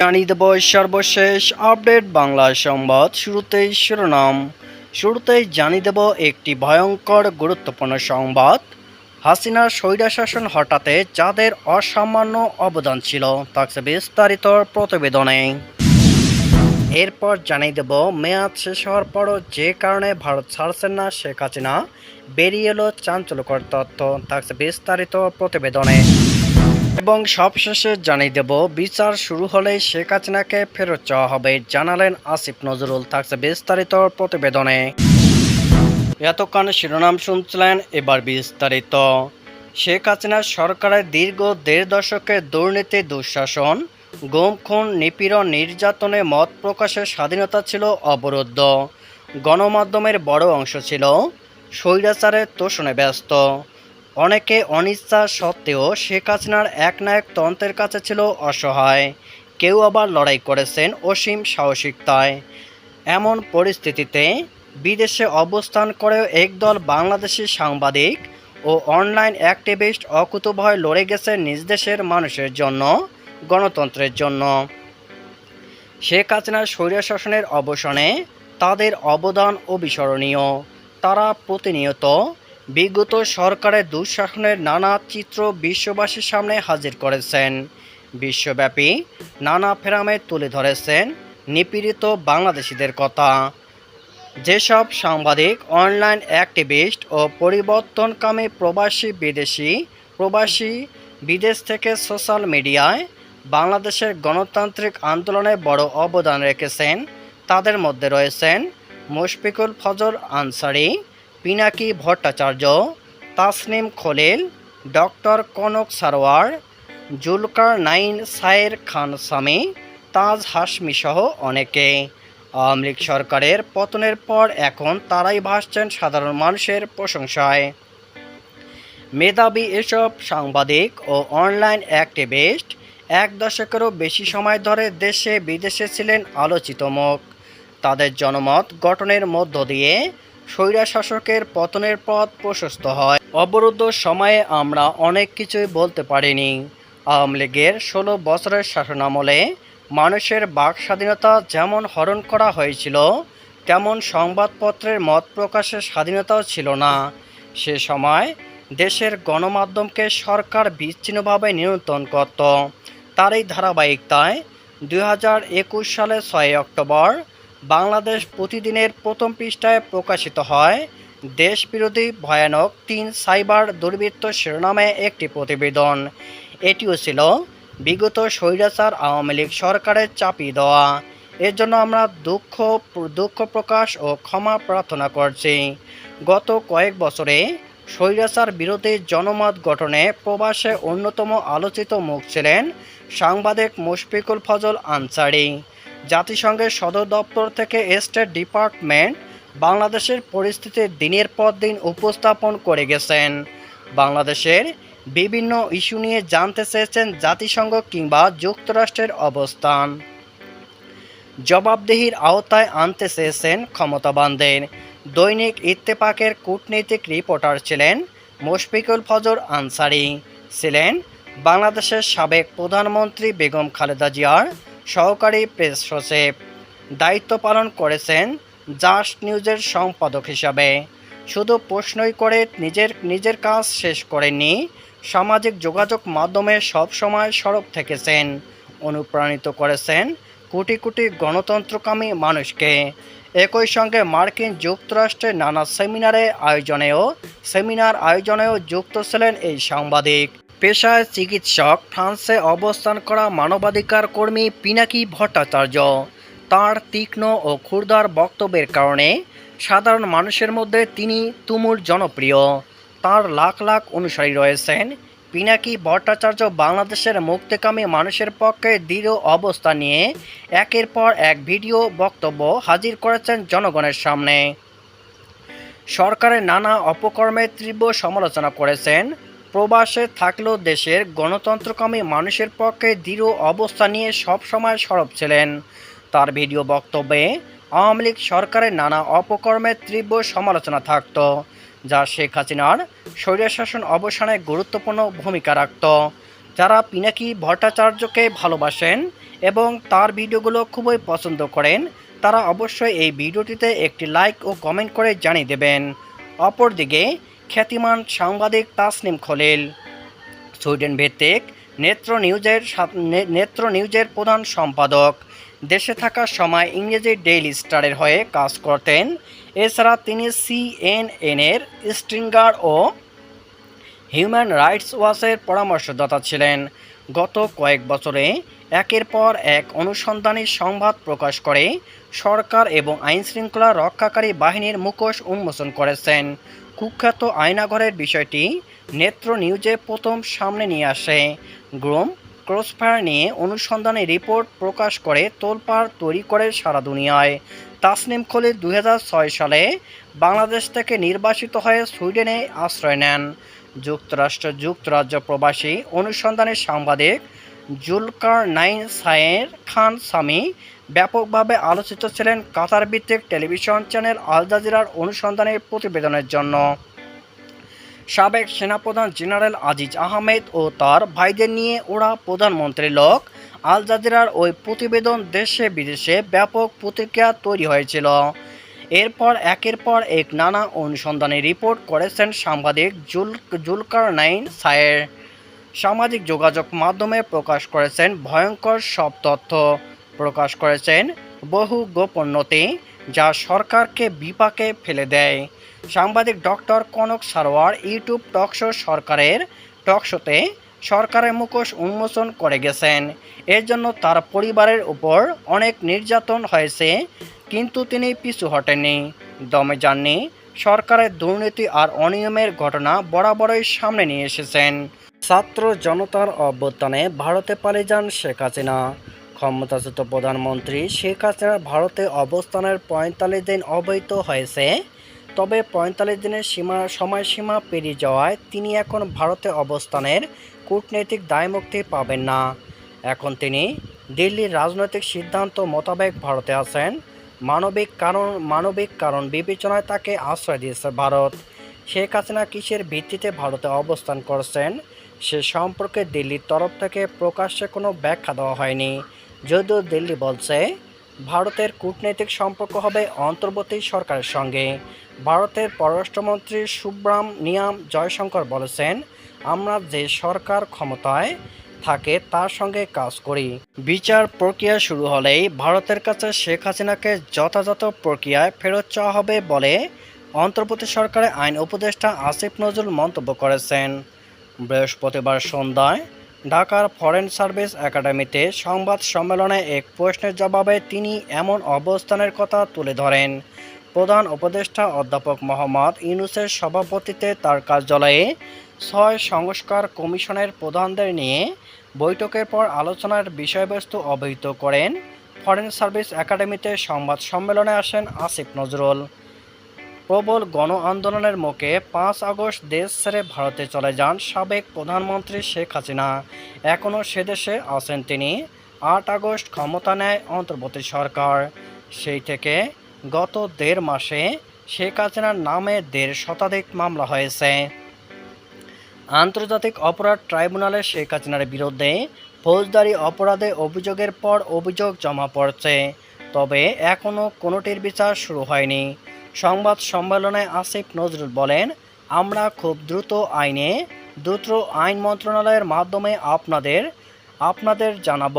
জানিয়ে দেব সর্বশেষ আপডেট বাংলা সংবাদ শুরুতেই শিরোনাম। শুরুতেই জানিয়ে দেব একটি ভয়ঙ্কর গুরুত্বপূর্ণ সংবাদ। হাসিনার স্বৈরাশাসন হটাতে যাদের অসামান্য অবদান ছিল, থাকছে বিস্তারিত প্রতিবেদনে। এরপর জানিয়ে দেব, মেয়াদ শেষ হওয়ার পরও যে কারণে ভারত ছাড়ছেন না শেখ হাসিনা, বেরিয়ে এলো চাঞ্চল্যকর তথ্য, থাকছে বিস্তারিত প্রতিবেদনে। এবং সবশেষে জানিয়ে দেব, বিচার শুরু হলেই শেখ হাসিনাকে ফেরত চাওয়া হবে, জানালেন আসিফ নজরুল, থাকছে বিস্তারিত প্রতিবেদনে। এতক্ষণ শিরোনাম শুনছিলেন এবার বিস্তারিত। শেখ হাসিনার সরকারের দীর্ঘ দেড় দশকের দুর্নীতি, দুঃশাসন, গুম, খুন, নিপীড়ন, নির্যাতনে মত প্রকাশের স্বাধীনতা ছিল অবরুদ্ধ। গণমাধ্যমের বড় অংশ ছিল স্বৈরাচারের তোষণে ব্যস্ত। অনেকে অনিচ্ছা সত্ত্বেও শেখ হাসিনার একনায়ক তন্ত্রের কাছে ছিল অসহায়। কেউ আবার লড়াই করেছেন অসীম সাহসিকতায়। এমন পরিস্থিতিতে বিদেশে অবস্থান করেও একদল বাংলাদেশি সাংবাদিক ও অনলাইন অ্যাক্টিভিস্ট অকুতভয় লড়ে গেছে নিজ দেশের মানুষের জন্য, গণতন্ত্রের জন্য। শেখ হাসিনার স্বৈরশাসনের অবসানে তাদের অবদান অবিস্মরণীয়। তারা প্রতিনিয়ত বিগত সরকারের দুঃশাসনের নানা চিত্র বিশ্ববাসীর সামনে হাজির করেছেন। বিশ্বব্যাপী নানা ফেরামে তুলে ধরেছেন নিপীড়িত বাংলাদেশিদের কথা। যেসব সাংবাদিক, অনলাইন অ্যাক্টিভিস্ট ও পরিবর্তনকামী প্রবাসী বিদেশি, প্রবাসী বিদেশ থেকে সোশ্যাল মিডিয়ায় বাংলাদেশের গণতান্ত্রিক আন্দোলনে বড় অবদান রেখেছেন, তাদের মধ্যে রয়েছেন মুশফিকুল ফজর আনসারি পিনাকি ভট্টাচার্য তাসনিম খলিল, ডক্টর কনক সারোয়ার, জুলকার নাইন সায়ের খান স্বামী, তাজ হাসমি সহ অনেকে। আওয়ামী লীগ সরকারের পতনের পর এখন তারাই ভাসছেন সাধারণ মানুষের প্রশংসায়। মেধাবী এসব সাংবাদিক ও অনলাইন অ্যাক্টিভিস্ট এক দশকেরও বেশি সময় ধরে দেশে বিদেশে ছিলেন আলোচিত মুখ। তাদের জনমত গঠনের মধ্য দিয়ে স্বৈরাশাসকের পতনের পথ প্রশস্ত হয়। অবরুদ্ধ সময়ে আমরা অনেক কিছুই বলতে পারিনি। আওয়ামী লীগের ষোলো বছরের শাসনামলে মানুষের বাক স্বাধীনতা যেমন হরণ করা হয়েছিল, তেমন সংবাদপত্রের মত প্রকাশের স্বাধীনতাও ছিল না। সে সময় দেশের গণমাধ্যমকে সরকার বিচ্ছিন্নভাবে নিয়ন্ত্রণ করত। তার এই ধারাবাহিকতায় দুই সালের ছয় অক্টোবর বাংলাদেশ প্রতিদিনের প্রথম পৃষ্ঠায় প্রকাশিত হয়, দেশবিরোধী ভয়ানক তিন সাইবার দুর্বৃত্ত শিরোনামে একটি প্রতিবেদন। এটিও ছিল বিগত স্বৈরাচার আওয়ামী লীগ সরকারের চাপিয়ে দেওয়া। এর জন্য আমরা দুঃখ দুঃখ প্রকাশ ও ক্ষমা প্রার্থনা করছি। গত কয়েক বছরে স্বৈরাচার বিরোধী জনমত গঠনে প্রবাসে অন্যতম আলোচিত মুখ ছিলেন সাংবাদিক মুশফিকুল ফজল আনসারি। জাতিসংঘের সদর দপ্তর থেকে স্টেট ডিপার্টমেন্ট বাংলাদেশের পরিস্থিতি দিনের পর দিন উপস্থাপন করে গেছেন। বাংলাদেশের বিভিন্ন ইস্যু নিয়ে জানতে চেয়েছেন জাতিসংঘ কিংবা যুক্তরাষ্ট্রের অবস্থান। জবাবদিহির আওতায় আনতে চেয়েছেন ক্ষমতাবানদের। দৈনিক ইত্তেফাকের কূটনৈতিক রিপোর্টার ছিলেন মুশফিকুল ফজর আনসারি। ছিলেন বাংলাদেশের সাবেক প্রধানমন্ত্রী বেগম খালেদা জিয়ার সহকারী প্রেস সচিব। দায়িত্ব পালন করেছেন জাস্ট নিউজের সম্পাদক হিসাবে। শুধু প্রশ্নই করে নিজের নিজের কাজ শেষ করেননি, সামাজিক যোগাযোগ মাধ্যমে সবসময় সরব থেকেছেন। অনুপ্রাণিত করেছেন কোটি কোটি গণতন্ত্রকামী মানুষকে। একই সঙ্গে মার্কিন যুক্তরাষ্ট্রের নানা সেমিনারে আয়োজনেও, সেমিনার আয়োজনেও যুক্ত ছিলেন এই সাংবাদিক। পেশায় চিকিৎসক ফ্রান্সে অবস্থান করা মানবাধিকার কর্মী পিনাকি ভট্টাচার্য। তার তীক্ষ্ণ ও ক্ষুরদার বক্তব্যের কারণে সাধারণ মানুষের মধ্যে তিনি তুমুল জনপ্রিয়। তার লাখ লাখ অনুসারী রয়েছেন। পিনাকি ভট্টাচার্য বাংলাদেশের মুক্তিকামী মানুষের পক্ষে দৃঢ় অবস্থা নিয়ে একের পর এক ভিডিও বক্তব্য হাজির করেছেন জনগণের সামনে। সরকারের নানা অপকর্মের তীব্র সমালোচনা করেছেন প্রবাসে থাকলেও দেশের গণতন্ত্রকামী মানুষের পক্ষে দৃঢ় অবস্থা নিয়ে সবসময় সরব ছিলেন। তার ভিডিও বক্তব্যে আওয়ামী লীগ সরকারের নানা অপকর্মের তীব্র সমালোচনা থাকত, যা শেখ হাসিনার স্বৈরশাসন অবসানে গুরুত্বপূর্ণ ভূমিকা রাখত। যারা পিনাকি ভট্টাচার্যকে ভালোবাসেন এবং তার ভিডিওগুলো খুবই পছন্দ করেন, তারা অবশ্যই এই ভিডিওটিতে একটি লাইক ও কমেন্ট করে জানিয়ে দেবেন। অপরদিকে খ্যাতিমান সাংবাদিক তাসনিম খলিল। সুইডেন ভিত্তিক নেত্র নিউজের নেত্র নিউজের প্রধান সম্পাদক। দেশে থাকার সময় ইংরেজি ডেইলি স্টারের হয়ে কাজ করতেন। এছাড়া তিনি সিএনএনের স্ট্রিঙ্গার ও হিউম্যান রাইটস ওয়াচের পরামর্শদাতা ছিলেন। গত কয়েক বছরে একের পর এক অনুসন্ধানী সংবাদ প্রকাশ করে, সরকার এবং আইনশৃঙ্খলা রক্ষাকারী বাহিনীর মুখোশ উন্মোচন করেছেন। কুখ্যাত আয়নাঘরের বিষয়টি নেত্র নিউজে প্রথম সামনে নিয়ে আসে। গ্রোম ক্রসফায়ার নিয়ে অনুসন্ধানী রিপোর্ট প্রকাশ করে তোলপাড় তৈরি করে সারা দুনিয়ায়। তাসনিম খলিল দুই হাজার ছয় সালে বাংলাদেশ থেকে নির্বাসিত হয়ে সুইডেনে আশ্রয় নেন। যুক্তরাষ্ট্র যুক্তরাজ্য প্রবাসী অনুসন্ধানের সাংবাদিক জুলকার নাইন সায়ের খান স্বামী ব্যাপকভাবে আলোচিত ছিলেন কাতার ভিত্তিক টেলিভিশন চ্যানেল আল জাজিরার অনুসন্ধানের প্রতিবেদনের জন্য। সাবেক সেনাপ্রধান জেনারেল আজিজ আহমেদ ও তার ভাইদের নিয়ে ওরা প্রধানমন্ত্রী লোক আল জাজিরার ওই প্রতিবেদন দেশে বিদেশে ব্যাপক প্রতিক্রিয়া তৈরি হয়েছিল। এরপর একের পর এক নানা অনুসন্ধানী রিপোর্ট করেছেন সাংবাদিক জুল জুলকার নাইন সায়ের। সামাজিক যোগাযোগ মাধ্যমে প্রকাশ করেছেন ভয়ঙ্কর সব তথ্য। প্রকাশ করেছেন বহু গোপন নথি যা সরকারকে বিপাকে ফেলে দেয়। সাংবাদিক doctor Kanak Sarwar YouTube talk show সরকারের টকশোতে সরকারের মুখোশ উন্মোচন করে গেছেন। এর জন্য তার পরিবারের উপর অনেক নির্যাতন হয়েছে, কিন্তু তিনি পিছু হটেননি। দমে যাননি, সরকারের দুর্নীতি আর অনিয়মের ঘটনা বরাবরই সামনে নিয়ে এসেছেন। ছাত্র জনতার অভ্যুত্থানে ভারতে পালিয়ে যান শেখ হাসিনা। ক্ষমতাচ্যুত প্রধানমন্ত্রী শেখ হাসিনার ভারতে অবস্থানের পঁয়তাল্লিশ দিন অবৈধ হয়েছে। তবে পঁয়তাল্লিশ দিনের সীমা, সময়সীমা পেরিয়ে যাওয়ায় তিনি এখন ভারতে অবস্থানের কূটনৈতিক দায়মুক্তি পাবেন না। এখন তিনি দিল্লির রাজনৈতিক সিদ্ধান্ত মোতাবেক ভারতে আছেন। মানবিক কারণ মানবিক কারণ বিবেচনায় তাকে আশ্রয় দিয়েছে ভারত। শেখ হাসিনা কিসের ভিত্তিতে ভারতে অবস্থান করছেন? সে সম্পর্কে দিল্লির তরফ থেকে প্রকাশ্যে কোনো ব্যাখ্যা দেওয়া হয়নি। যদিও দিল্লি বলছে, ভারতের কূটনৈতিক সম্পর্ক হবে অন্তর্বর্তী সরকারের সঙ্গে। ভারতের পররাষ্ট্রমন্ত্রী সুব্রাম নিয়াম জয়শঙ্কর বলেছেন, আমরা যে সরকার ক্ষমতায় থাকে, তার সঙ্গে কাজ করি। বিচার প্রক্রিয়া শুরু হলেই ভারতের কাছে শেখ হাসিনাকে যথাযথ প্রক্রিয়ায় ফেরত চাওয়া হবে বলে অন্তর্বর্তী সরকারের আইন উপদেষ্টা আসিফ নজরুল মন্তব্য করেছেন। বৃহস্পতিবার সন্ধ্যায় ঢাকার ফরেন সার্ভিস একাডেমিতে সংবাদ সম্মেলনে এক প্রশ্নের জবাবে তিনি এমন অবস্থানের কথা তুলে ধরেন। প্রধান উপদেষ্টা অধ্যাপক মোহাম্মদ ইউনুসের সভাপতিত্বে তার কার্যালয়ে ছয় সংস্কার কমিশনের প্রধানদের নিয়ে বৈঠকের পর আলোচনার বিষয়বস্তু অবহিত করেন। ফরেন সার্ভিস একাডেমিতে সংবাদ সম্মেলনে আসেন আসিফ নজরুল। প্রবল গণ আন্দোলনের মুখে পাঁচ আগস্ট দেশ ছেড়ে ভারতে চলে যান সাবেক প্রধানমন্ত্রী শেখ হাসিনা। এখনও সেদেশে আছেন তিনি। আট আগস্ট ক্ষমতা নেয় অন্তর্বর্তী সরকার। সেই থেকে গত দেড় মাসে শেখ হাসিনার নামে দেড় শতাধিক মামলা হয়েছে। আন্তর্জাতিক অপরাধ ট্রাইব্যুনালে শেখ হাসিনার বিরুদ্ধে ফৌজদারি অপরাধে অভিযোগের পর অভিযোগ জমা পড়ছে। তবে এখনও কোনোটির বিচার শুরু হয়নি। সংবাদ সম্মেলনে আসিফ নজরুল বলেন, আমরা খুব দ্রুত আইনে দ্রুত আইন মন্ত্রণালয়ের মাধ্যমে আপনাদের আপনাদের জানাব